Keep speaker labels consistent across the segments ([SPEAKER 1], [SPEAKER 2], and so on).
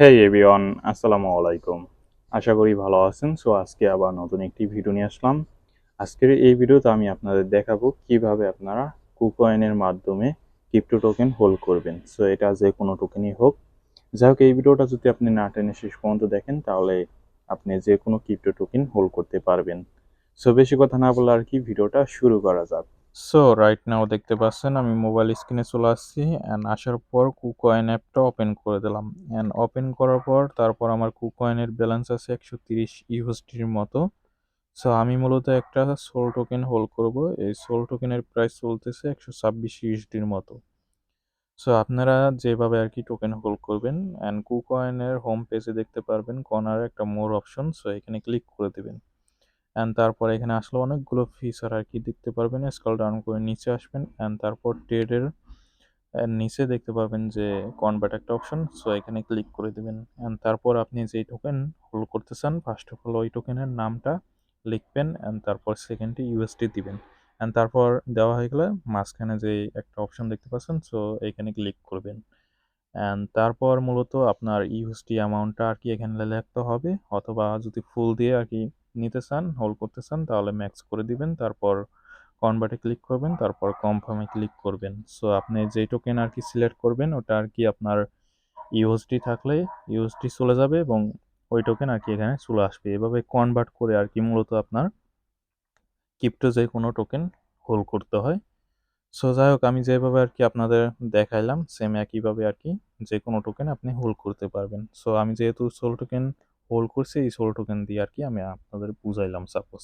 [SPEAKER 1] হেই everyone আসসালামু আলাইকুম। আশা করি ভালো আছেন। সো আজকে আবার নতুন একটি ভিডিও নিয়ে আসলাম। আজকের এই ভিডিওতে আমি আপনাদের দেখাবো কীভাবে আপনারা কুকয়েনের মাধ্যমে ক্রিপ্টো টোকেন হোল্ড করবেন। সো এটা যে কোনো টোকেনই হোক। যাই হোক, এই ভিডিওটা যদি আপনি না টেনে শেষ পর্যন্ত দেখেন, তাহলে আপনি যে কোনো ক্রিপ্টো টোকেন হোল্ড করতে পারবেন। সো বেশি কথা না বলে আর কি ভিডিওটা শুরু করা যাক। সো রাইট নাও দেখতে পাচ্ছেন আমি মোবাইল স্ক্রিনে চলে আসছি অ্যান্ড আসার পর কুকয়েন অ্যাপটা ওপেন করে দিলাম। অ্যান্ড ওপেন করার পর তারপর আমার কুকয়েনের ব্যালেন্স আছে একশো তিরিশ ইউএসডির মতো। সো আমি মূলত একটা সোল টোকেন হোল্ড করব। এই সোল টোকেনের প্রাইস চলতেছে একশো ছাব্বিশ ইউএসডির মতো। সো আপনারা যেভাবে আর কি টোকেন হোল্ড করবেন অ্যান্ড কুকয়েনের হোম পেজে দেখতে পারবেন কর্নারে একটা মোর অপশন সো এখানে ক্লিক করে দেবেন। অ্যান্ড তারপর এখানে আসলে অনেকগুলো ফিচার আর কি, দেখতে পারবেন স্কল ডাউন করে নিচে আসবেন অ্যান্ড তারপর ট্রেডের নিচে দেখতে পারবেন যে কনভার্ট একটা অপশন সো এখানে ক্লিক করে দেবেন। অ্যান্ড তারপর আপনি যেই টোকেন হোল্ড করতে চান ফার্স্ট অফ অল ওই টোকেনের নামটা লিখবেন অ্যান্ড তারপর সেকেন্ডে ইউএসডি দিবেন। অ্যান্ড তারপর দেওয়া হয়ে গেলে মাঝখানে যে একটা অপশন দেখতে পাচ্ছেন সো এখানে ক্লিক করবেন। অ্যান্ড তারপর মূলত আপনার ইউএসডি অ্যামাউন্টটা আর কি এখানে লিখতে হবে, অথবা যদি ফুল দিয়ে আর কি নিতে চান হোল্ড করতে চান, তাহলে ম্যাক্স করে দিবেন, তারপর কনভার্টে ক্লিক করবেন, তারপর কনফার্মে ক্লিক করবেন। সো আপনি যেই টোকেন আর কি সিলেক্ট করবেন, ওটা আর কি আপনার ইউএসডি থাকলে ইউএসডি চলে যাবে এবং ওই টোকেন আর কি এখানে চলে আসবে। এভাবে কনভার্ট করে আর কি মূলত আপনার ক্রিপ্টো যে কোনো টোকেন হোল্ড করতে হয়। সো যাই হোক, আমি যেভাবে আর কি আপনাদের দেখাইলাম সেম একইভাবে আর কি যে কোনো টোকেন আপনি হোল্ড করতে পারবেন। সো আমি যেহেতু সোল টোকেন হোল্ড করছি, এই সোল টোকেন দিয়ে আর কি আমি আপনাদের বুঝাইলাম সাপোজ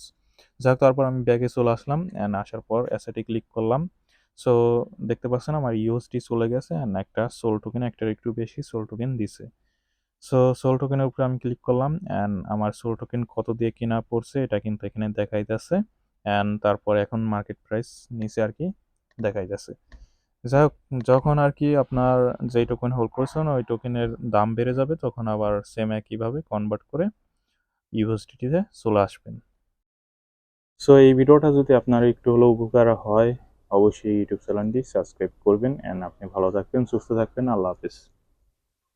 [SPEAKER 1] যাক, তারপর আমি ব্যাগে চলে আসলাম অ্যান্ড আসার পর অ্যাসেটে ক্লিক করলাম। সো দেখতে পাচ্ছেন আমার ইউএসডি চলে গেছে অ্যান্ড একটা সোল টোকেন একটার একটু বেশি সোল টোকেন দিছে। সো সোল টোকেনের উপরে আমি ক্লিক করলাম অ্যান্ড আমার সোল টোকেন কত দিয়ে কিনা পড়ছে, এটা কিন্তু এখানে দেখাইতেছে। অ্যান্ড তারপর এখন মার্কেট প্রাইস নিচে আর কি দেখাইতেছে। যাই হোক, যখন আর কি আপনার যেই টোকেন হোল্ড করছেন, ওই টোকেনের দাম বেড়ে যাবে, তখন আবার সেম একইভাবে কনভার্ট করে ইউএসডিটিতে চলে আসবেন। সো এই ভিডিওটা যদি আপনার একটু হলেও উপকার হয়, অবশ্যই ইউটিউব চ্যানেলটি সাবস্ক্রাইব করবেন অ্যান্ড আপনি ভালো থাকবেন, সুস্থ থাকবেন, আল্লাহ হাফিজ।